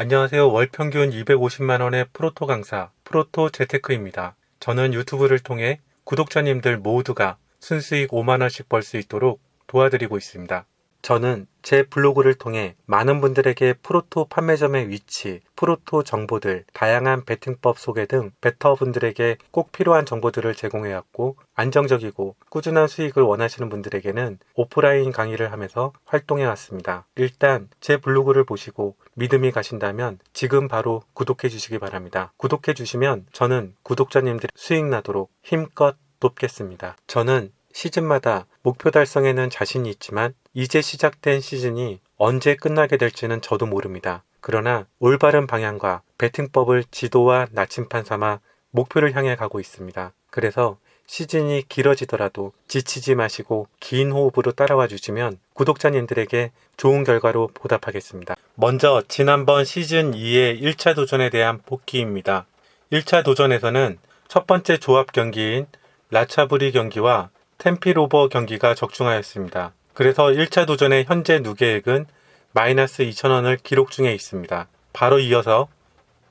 안녕하세요. 월 평균 250만 원의 프로토 강사, 프로토 재테크입니다. 저는 유튜브를 통해 구독자님들 모두가 순수익 5만 원씩 벌 수 있도록 도와드리고 있습니다. 저는 제 블로그를 통해 많은 분들에게 프로토 판매점의 위치, 프로토 정보들, 다양한 베팅법 소개 등 베터분들에게 꼭 필요한 정보들을 제공해왔고 안정적이고 꾸준한 수익을 원하시는 분들에게는 오프라인 강의를 하면서 활동해왔습니다. 일단 제 블로그를 보시고 믿음이 가신다면 지금 바로 구독해 주시기 바랍니다. 구독해 주시면 저는 구독자님들 수익 나도록 힘껏 돕겠습니다. 저는 시즌마다 목표 달성에는 자신이 있지만 이제 시작된 시즌이 언제 끝나게 될지는 저도 모릅니다. 그러나 올바른 방향과 베팅법을 지도와 나침판 삼아 목표를 향해 가고 있습니다. 그래서 시즌이 길어지더라도 지치지 마시고 긴 호흡으로 따라와 주시면 구독자님들에게 좋은 결과로 보답하겠습니다. 먼저 지난번 시즌 2의 1차 도전에 대한 복귀입니다. 1차 도전에서는 첫 번째 조합 경기인 라차브리 경기와 템피로버 경기가 적중하였습니다. 그래서 1차 도전의 현재 누계액은 마이너스 2,000원을 기록 중에 있습니다. 바로 이어서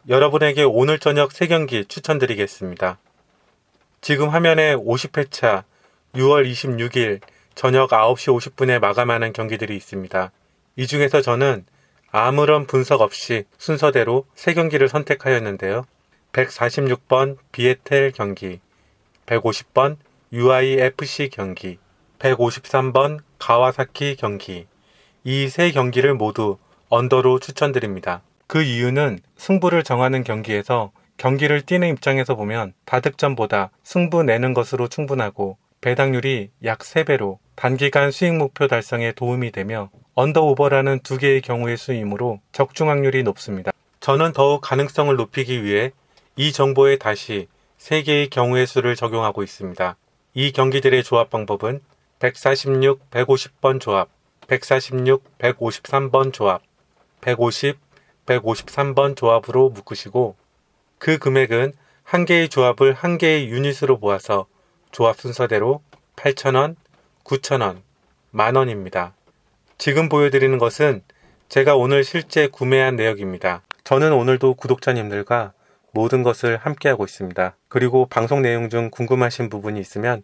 여러분에게 오늘 저녁 3경기 추천드리겠습니다. 지금 화면에 50회차 6월 26일 저녁 9시 50분에 마감하는 경기들이 있습니다. 이 중에서 저는 아무런 분석 없이 순서대로 3경기를 선택하였는데요. 146번 비에텔 경기, 150번 UIFC 경기, 153번 가와사키 경기. 이 세 경기를 모두 언더로 추천드립니다. 그 이유는 승부를 정하는 경기에서 경기를 뛰는 입장에서 보면 다득점보다 승부 내는 것으로 충분하고 배당률이 약 3배로 단기간 수익 목표 달성에 도움이 되며 언더오버라는 두 개의 경우의 수이므로 적중 확률이 높습니다. 저는 더욱 가능성을 높이기 위해 이 정보에 다시 3개의 경우의 수를 적용하고 있습니다. 이 경기들의 조합 방법은 146, 150번 조합, 146, 153번 조합, 150, 153번 조합으로 묶으시고 그 금액은 한 개의 조합을 한 개의 유닛으로 모아서 조합 순서대로 8,000원, 9,000원, 만원입니다. 지금 보여드리는 것은 제가 오늘 실제 구매한 내역입니다. 저는 오늘도 구독자님들과 모든 것을 함께하고 있습니다. 그리고 방송 내용 중 궁금하신 부분이 있으면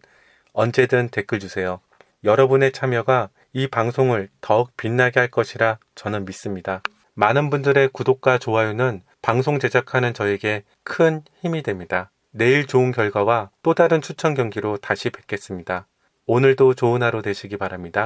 언제든 댓글 주세요. 여러분의 참여가 이 방송을 더욱 빛나게 할 것이라 저는 믿습니다. 많은 분들의 구독과 좋아요는 방송 제작하는 저에게 큰 힘이 됩니다. 내일 좋은 결과와 또 다른 추천 경기로 다시 뵙겠습니다. 오늘도 좋은 하루 되시기 바랍니다.